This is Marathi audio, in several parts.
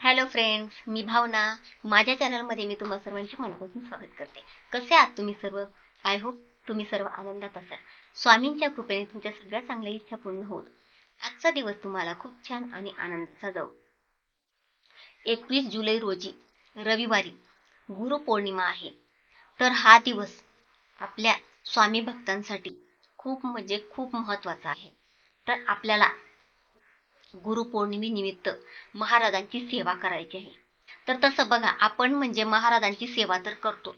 हॅलो फ्रेंड्स मी भावना. माझ्या चॅनलमध्ये मी तुम्हा सर्वांचे मनापासून स्वागत करते. कसे आहात तुम्ही सर्व? आय होप तुम्ही सर्व आनंदात असाल. स्वामींच्या कृपेने तुमच्या सगळ्या चांगल्या इच्छा पूर्ण होत आजचा दिवस तुम्हाला खूप छान आणि आनंदाचा जाऊ. एकवीस जुलै रोजी रविवारी गुरुपौर्णिमा आहे. तर हा दिवस आपल्या स्वामी भक्तांसाठी खूप म्हणजे खूप महत्त्वाचा आहे. तर आपल्याला गुरुपौर्णिमेनिमित्त महाराजांची सेवा करायची आहे. तर तसं बघा आपण म्हणजे महाराजांची सेवा तर करतो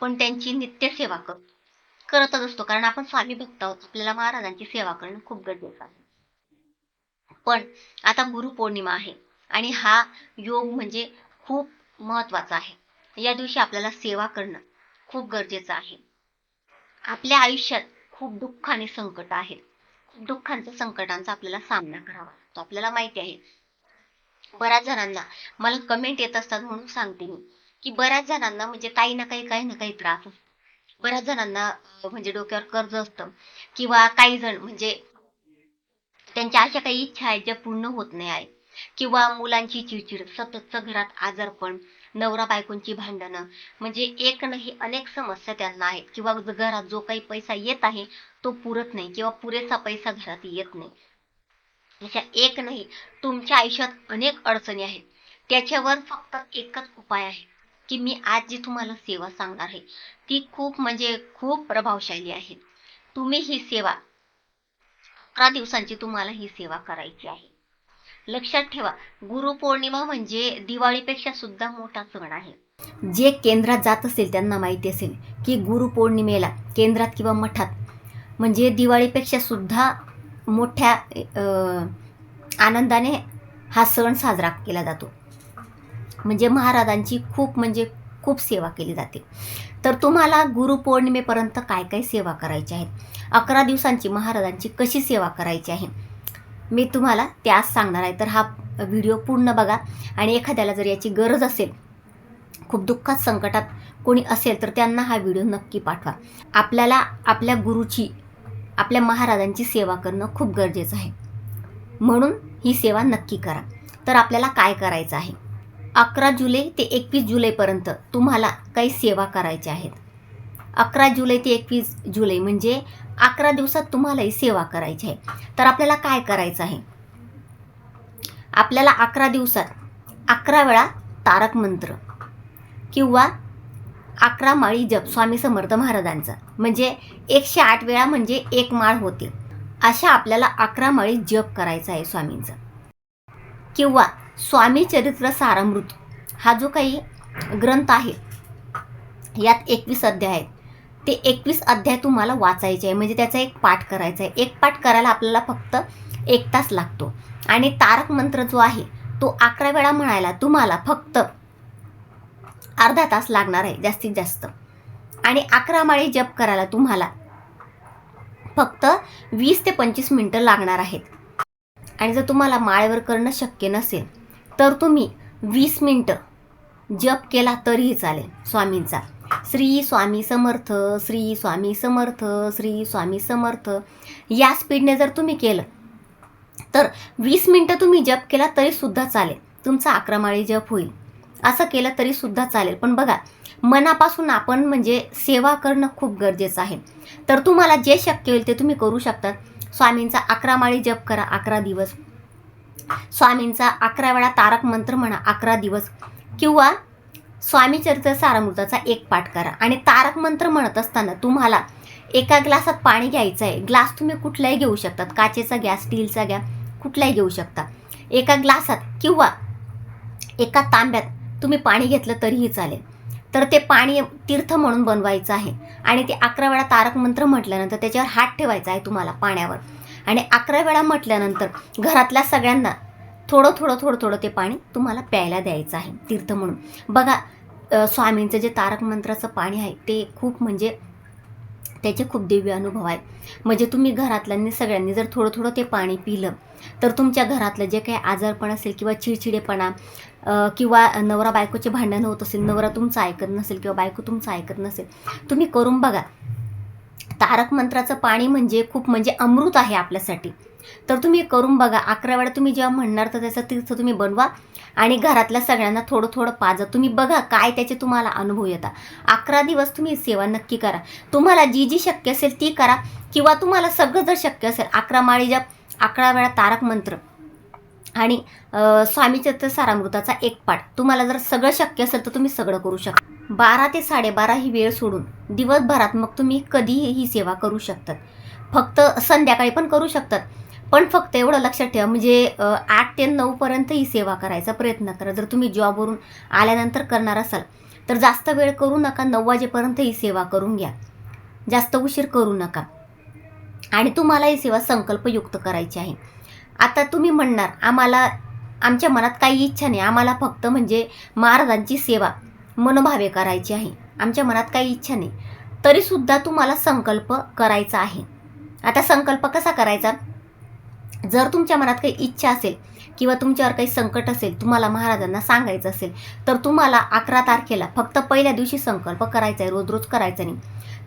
पण त्यांची नित्य सेवा करतो. करतच असतो कारण आपण स्वामी भक्त आहोत आपल्याला महाराजांची सेवा करणं खूप गरजेचं आहे. पण आता गुरुपौर्णिमा आहे आणि हा योग म्हणजे खूप महत्त्वाचा आहे. या दिवशी आपल्याला सेवा करणं खूप गरजेचं आहे. आपल्या आयुष्यात खूप दुःख आणि संकट आहेत. खूप दुःखांच्या संकटांचा आपल्याला सामना करावा तो आपल्याला माहिती आहे. बऱ्याच जणांना मला कमेंट येत असतात म्हणून सांगते मी. की बऱ्याच जणांना म्हणजे काही ना काही काही ना काही त्रास असतो बऱ्याच जणांना म्हणजे डोक्यावर कर्ज असतं. किंवा काही जण म्हणजे त्यांच्या अशा काही इच्छा आहेत ज्या पूर्ण होत नाही आहे किंवा मुलांची चिडचिड सततचं घरात आजारपण नवरा बायकोंची भांडणं. म्हणजे एक नाही अनेक समस्या त्यांना आहेत. किंवा घरात जो काही पैसा येत आहे तो पुरत नाही. किंवा पुरेसा पैसा घरात येत नाही. अशा एक नाही तुमच्या आयुष्यात अनेक अडचणी आहेत. त्याच्यावर फक्त एकच उपाय आहे की मी आज जी तुम्हाला सेवा सांगणार आहे ती खूप म्हणजे खूप प्रभावशाली आहे. तुम्ही ही सेवा अकरा दिवसांची तुम्हाला ही सेवा करायची आहे. लक्षात ठेवा गुरुपौर्णिमा म्हणजे दिवाळीपेक्षा सुद्धा मोठा सण आहे. जे केंद्रात जात असेल त्यांना माहिती असेल की गुरुपौर्णिमेला केंद्रात किंवा मठात म्हणजे दिवाळीपेक्षा सुद्धा मोठ्या आनंदाने हा सण साजरा केला जातो. म्हणजे महाराजांची खूप म्हणजे खूप सेवा केली जाते. तर तुम्हाला गुरुपौर्णिमेपर्यंत काय काय सेवा करायची आहेत अकरा दिवसांची महाराजांची कशी सेवा करायची आहे? मी तुम्हाला ते आज सांगणार आहे. तर हा व्हिडिओ पूर्ण बघा. आणि एखाद्याला जर याची गरज असेल खूप दुःखात संकटात कोणी असेल तर त्यांना हा व्हिडिओ नक्की पाठवा. आपल्याला आपल्या गुरुची आपल्या महाराजांची सेवा करणं खूप गरजेचं आहे. म्हणून ही सेवा नक्की करा. तर आपल्याला काय करायचं आहे? अकरा जुलै ते एकवीस जुलैपर्यंत तुम्हाला काही सेवा करायच्या आहेत. अकरा जुलै ते एकवीस जुलै म्हणजे अकरा दिवसात तुम्हाला ही सेवा करायची आहे. तर आपल्याला काय करायचं आहे? आपल्याला अकरा दिवसात अकरा वेळा तारक मंत्र किंवा अकरा माळी जप स्वामी समर्थ महाराजांचा. म्हणजे एकशे आठ वेळा म्हणजे एक माळ होते. अशा आपल्याला अकरा माळी जप करायचा आहे स्वामींचा. किंवा स्वामी चरित्र सारामृत हा जो काही ग्रंथ आहे यात एकवीस अध्याय आहेत. ते एकवीस अध्याय तुम्हाला वाचायचे आहे. म्हणजे त्याचा एक पाठ करायचा आहे. एक पाठ करायला आपल्याला फक्त एक तास लागतो. आणि तारक मंत्र जो आहे तो अकरा वेळा म्हणायला तुम्हाला फक्त अर्धा तास लागणार आहे जास्तीत जास्त. आणि अकरा माळे जप करायला तुम्हाला फक्त वीस ते पंचवीस मिनटं लागणार आहेत. आणि जर तुम्हाला माळेवर करणं शक्य नसेल तर तुम्ही वीस मिनटं जप केला तरीही चालेल स्वामींचा. श्री स्वामी समर्थ श्री स्वामी समर्थ श्री स्वामी समर्थ. या स्पीडने जर तुम्ही केलं तर वीस मिनटं तुम्ही जप केला तरीसुद्धा चालेल. तुमचा अकरा माळी जप होईल. असं केलं तरी सुद्धा चालेल. पण बघा मनापासून आपण म्हणजे सेवा करणं खूप गरजेचं आहे. तर तुम्हाला जे शक्य होईल ते तुम्ही करू शकता. स्वामींचा अकरा माळी जप करा अकरा दिवस. स्वामींचा अकरा वेळा तारक मंत्र म्हणा अकरा दिवस. किंवा स्वामी चरित्र सारामृताचा एक पाठ करा. आणि तारक मंत्र म्हणत असताना तुम्हाला एका ग्लासात पाणी घ्यायचं आहे ग्लास तुम्ही कुठलाही घेऊ शकतात. काचेचा गॅस स्टीलचा गॅस कुठलाही घेऊ शकता. एका ग्लासात किंवा एका तांब्यात तुम्ही पाणी घेतलं तरीही चालेल. तर ते पाणी तीर्थ म्हणून बनवायचं आहे. आणि ते अकरा वेळा तारक मंत्र म्हटल्यानंतर त्याच्यावर हात ठेवायचा आहे तुम्हाला पाण्यावर. आणि अकरा वेळा म्हटल्यानंतर घरातल्या सगळ्यांना थोडं थोडं थोडं थोडं ते पाणी तुम्हाला प्यायला द्यायचं आहे तीर्थ म्हणून. बघा स्वामींचं जे तारक मंत्राचं पाणी आहे ते खूप म्हणजे त्याचे खूप दिव्य अनुभव आहे म्हणजे तुम्ही घरातल्यांनी सगळ्यांनी जर थोडं थोडं ते पाणी पिलं तर तुमच्या घरातलं जे काही आजारपण असेल किंवा चिडचिडेपणा किंवा नवरा बायकोचे भांडण होत असेल नवरा तुमचं ऐकत नसेल किंवा बायको तुमचं ऐकत नसेल तुम्ही करून बघा. तारक मंत्राचं पाणी म्हणजे खूप म्हणजे अमृत आहे आपल्यासाठी. तर तुम्ही करून बघा. अकरा वेळा तुम्ही जेव्हा म्हणणार तर त्याचं तीर्थ तुम्ही बनवा. आणि घरातल्या सगळ्यांना थोडं थोडं पाजा तुम्ही बघा काय त्याचे तुम्हाला अनुभव येतात. अकरा दिवस तुम्ही सेवा नक्की करा. तुम्हाला जी जी शक्य असेल ती करा. किंवा तुम्हाला सगळं जर शक्य असेल अकरा माळी जप अकरा वेळा तारक मंत्र आणि स्वामी सारामृताचा एक पाठ. तुम्हाला जर सगळं शक्य असेल तर तुम्ही सगळं करू शकता बारा ते साडेबारा ही वेळ सोडून दिवसभरात मग तुम्ही कधीही ही सेवा करू शकतात. फक्त संध्याकाळी पण करू शकतात. पण फक्त एवढं लक्षात ठेवा म्हणजे आठ ते नऊपर्यंत ही सेवा करायचा प्रयत्न करा. जर तुम्ही जॉबवरून आल्यानंतर करणार असाल तर जास्त वेळ करू नका नऊ वाजेपर्यंत ही सेवा करून घ्या. जास्त उशीर करू नका. आणि तुम्हाला ही सेवा संकल्पयुक्त करायची आहे. आता तुम्ही म्हणणार आम्हाला आमच्या मनात काही इच्छा नाही. आम्हाला फक्त म्हणजे महाराजांची सेवा मनोभावे करायची आहे. आमच्या मनात काही इच्छा नाही. तरीसुद्धा तुम्हाला संकल्प करायचा आहे. आता संकल्प कसा करायचा? जर तुमच्या मनात काही इच्छा असेल किंवा तुमच्यावर काही संकट असेल तुम्हाला महाराजांना सांगायचं असेल तर तुम्हाला अकरा तारखेला फक्त पहिल्या दिवशी संकल्प करायचा आहे रोज रोज करायचा नाही.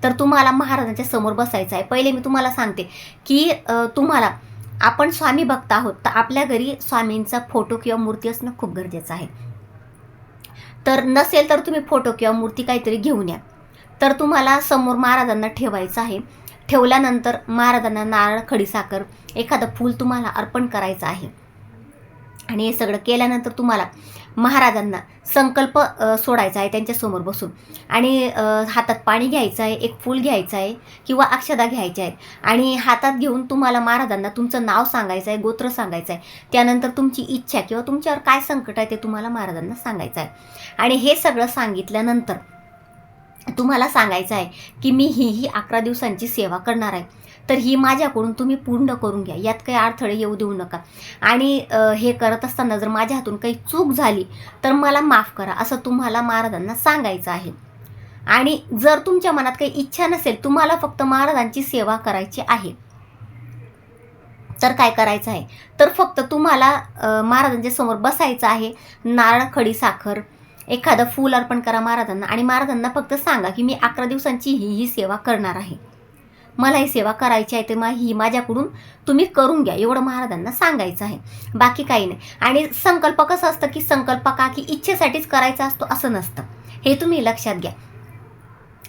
तर तुम्हाला महाराजांच्या समोर बसायचं आहे. पहिले मी तुम्हाला सांगते की तुम्हाला आपण स्वामी भक्त आहोत तर आपल्या घरी स्वामींचा फोटो किंवा मूर्ती असणं खूप गरजेचं आहे. तर नसेल तर तुम्ही फोटो किंवा मूर्ती काहीतरी घेऊन या. तर तुम्हाला समोर महाराजांना ठेवायचं आहे. ठेवल्यानंतर महाराजांना नारळ खडीसाखर एखादं फूल तुम्हाला अर्पण करायचं आहे. आणि हे सगळं केल्यानंतर तुम्हाला महाराजांना संकल्प सोडायचा आहे त्यांच्यासमोर बसून. आणि हातात पाणी घ्यायचं आहे एक फूल घ्यायचं आहे किंवा अक्षदा घ्यायच्या आहेत. आणि हातात घेऊन तुम्हाला महाराजांना तुमचं नाव सांगायचं आहे गोत्र सांगायचं आहे. त्यानंतर तुमची इच्छा किंवा तुमच्यावर काय संकट आहे ते तुम्हाला महाराजांना सांगायचं आहे. आणि हे सगळं सांगितल्यानंतर तुम्हाला सांगायचं आहे की मी ही ही अकरा दिवसांची सेवा करणार आहे. तर ही माझ्याकडून तुम्ही पूर्ण करून घ्या. यात काही अडथळे येऊ देऊ नका. आणि हे करत असताना जर माझ्या हातून काही चूक झाली तर मला माफ करा असं तुम्हाला महाराजांना सांगायचं आहे. आणि जर तुमच्या मनात काही इच्छा नसेल तुम्हाला फक्त महाराजांची सेवा करायची आहे. तर काय करायचं आहे? तर फक्त तुम्हाला महाराजांच्या समोर बसायचं आहे. नारळ खडी साखर एखादं फूल अर्पण करा महाराजांना आणि महाराजांना फक्त सांगा की मी अकरा दिवसांची ही ही सेवा करणार आहे. मला ही सेवा करायची आहे तर मग ही माझ्याकडून तुम्ही करून घ्या एवढं महाराजांना सांगायचं आहे. बाकी काही नाही. आणि संकल्प कसं असतं की संकल्प का की इच्छेसाठीच करायचा असतो असं नसतं. हे तुम्ही लक्षात घ्या.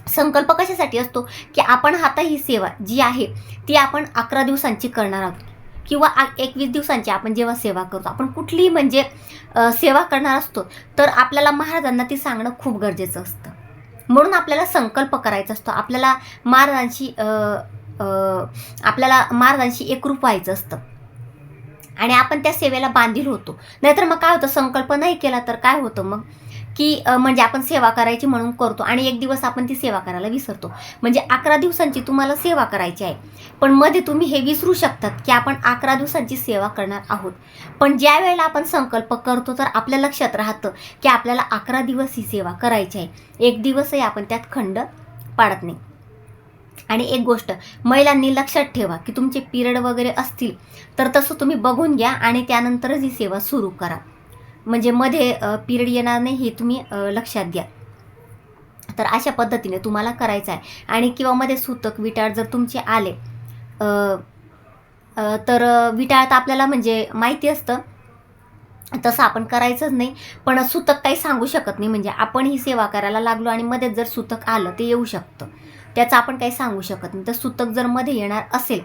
संकल्प कशासाठी असतो की आपण आता ही सेवा जी आहे ती आपण अकरा दिवसांची करणार आहोत. किंवा आ- एकवीस दिवसांची आपण जेव्हा सेवा करतो आपण कुठलीही म्हणजे सेवा करणार असतो तर आपल्याला महाराजांना ती सांगणं खूप गरजेचं असतं. म्हणून आपल्याला संकल्प करायचा असतो. आपल्याला महाराजांशी आपल्याला महाराजांशी एकरूप व्हायचं असतं. आणि आपण त्या सेवेला बांधील होतो. नाहीतर मग काय होतं? संकल्प नाही केला तर काय होतं मग? की म्हणजे आपण सेवा करायची म्हणून करतो आणि एक दिवस आपण ती सेवा करायला विसरतो. म्हणजे अकरा दिवसांची तुम्हाला सेवा करायची आहे. पण मध्ये तुम्ही हे विसरू शकतात की आपण अकरा दिवसांची सेवा करणार आहोत. पण ज्या वेळेला आपण संकल्प करतो तर आपल्या लक्षात राहतं की आपल्याला अकरा दिवस ही सेवा करायची आहे. एक दिवसही आपण त्यात खंड पाडत नाही. आणि एक गोष्ट महिलांनी लक्षात ठेवा की तुमचे पिरियड वगैरे असतील तर तसं तुम्ही बघून घ्या आणि त्यानंतरच ही सेवा सुरू करा. म्हणजे मध्ये पिरियड येणार नाही हे तुम्ही लक्षात घ्या. तर अशा पद्धतीने तुम्हाला करायचं आहे आणि किंवा मध्ये सूतक विटाळ जर तुमचे आले तर विटाळ तर आपल्याला म्हणजे माहिती असतं. तसं आपण करायचंच नाही. पण सूतक काही सांगू शकत नाही. म्हणजे आपण ही सेवा करायला लागलो आणि मध्येच जर सूतक आलं ते येऊ शकतं. त्याचं आपण काही सांगू शकत नाही. तर सूतक जर मध्ये येणार असेल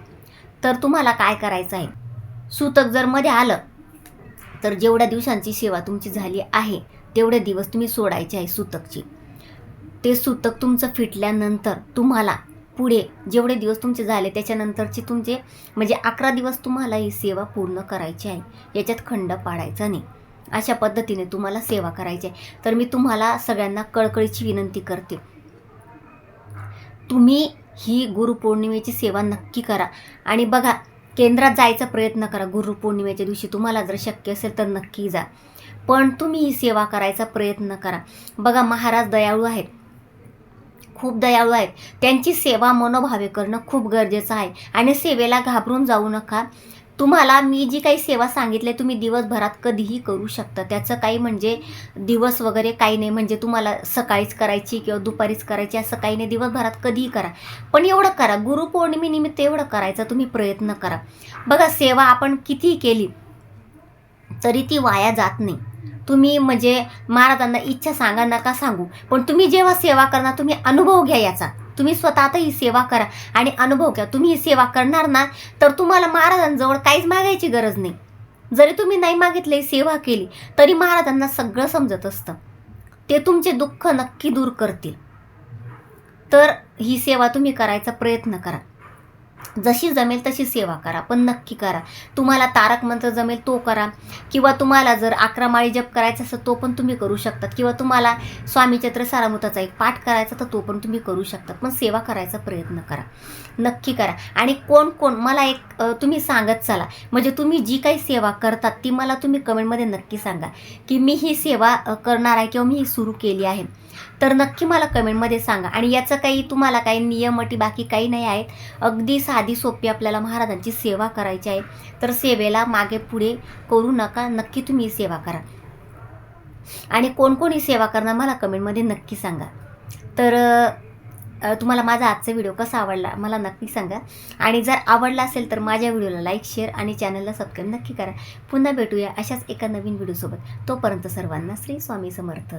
तर तुम्हाला काय करायचं आहे सूतक जर मध्ये आलं तर जेवढ्या दिवसांची सेवा तुमची झाली आहे तेवढे दिवस तुम्ही सोडायचे आहे सूतकची. ते सूतक तुमचं फिटल्यानंतर तुम्हाला पुढे जेवढे दिवस तुमचे झाले त्याच्यानंतरचे तुमचे म्हणजे अकरा दिवस तुम्हाला ही सेवा पूर्ण करायची आहे. याच्यात खंड पाडायचा नाही. अशा पद्धतीने तुम्हाला सेवा करायची आहे. तर मी तुम्हाला सगळ्यांना कळकळीची विनंती करते. तुम्ही ही गुरुपौर्णिमेची सेवा नक्की करा. आणि बघा केंद्रात जायचा प्रयत्न करा. गुरुपौर्णिमेच्या दिवशी तुम्हाला जर शक्य असेल तर नक्की जा. पण तुम्ही ही सेवा करायचा प्रयत्न करा. बघा महाराज दयाळू आहेत. खूप दयाळू आहेत. त्यांची सेवा मनोभावे करणं खूप गरजेचं आहे. आणि सेवेला घाबरून जाऊ नका. तुम्हाला मी जी काही सेवा सांगितली तुम्ही दिवसभरात कधीही करू शकता. त्याचं काही म्हणजे दिवस वगैरे काही नाही. म्हणजे तुम्हाला सकाळीच करायची किंवा दुपारीच करायची असं काही नाही. दिवसभरात कधीही करा. पण एवढं करा. गुरुपौर्णिमेनिमित्त एवढं करायचा तुम्ही प्रयत्न करा. बघा सेवा आपण कितीही केली तरी ती वाया जात नाही. तुम्ही म्हणजे महाराजांना इच्छा सांगा नका सांगू. पण तुम्ही जेव्हा सेवा करणार तुम्ही अनुभव घ्या याचा. तुम्ही स्वतःतही ही सेवा करा आणि अनुभव घ्या. तुम्ही ही सेवा करणार ना तर तुम्हाला महाराजांजवळ काहीच मागायची गरज नाही. जरी तुम्ही नाही मागितले सेवा केली तरी महाराजांना सगळं समजत असतं. ते तुमचे दुःख नक्की दूर करतील. तर ही सेवा तुम्ही करायचा प्रयत्न करा. जशी जमेल तशी सेवा करा पण नक्की करा. तुम्हाला तारक मंत्र जमेल तो करा. किंवा तुम्हाला जर अकरा माळी जप करायचा असेल तो पण तुम्ही करू शकतात. किंवा तुम्हाला स्वामी चैत्र सारामृताचा एक पाठ करायचा तर तो पण तुम्ही करू शकतात. पण सेवा करायचा प्रयत्न करा. नक्की करा. आणि कोण कोण मला एक तुम्ही सांगत चला. म्हणजे तुम्ही जी काही सेवा करतात ती मला तुम्ही कमेंटमध्ये नक्की सांगा. की मी ही सेवा करणार आहे किंवा मी ही सुरू केली आहे. तर नक्की मला कमेंटमध्ये सांगा. आणि याचं काही तुम्हाला काही नियम अटी बाकी काही नाही आहेत. अगदी सा साधी सोपी आपल्याला महाराजांची सेवा करायची आहे. तर सेवेला मागे पुढे करू नका नक्की तुम्ही सेवा करा. आणि कोण सेवा करणार मला कमेंटमध्ये नक्की सांगा. तर तुम्हाला माझा आजचा व्हिडिओ कसा आवडला मला नक्की सांगा. आणि जर आवडला असेल तर माझ्या व्हिडिओला लाईक शेअर आणि चॅनलला सबस्क्राईब नक्की करा. पुन्हा भेटूया अशाच एका नवीन व्हिडिओसोबत. तोपर्यंत सर्वांना श्री स्वामी समर्थ.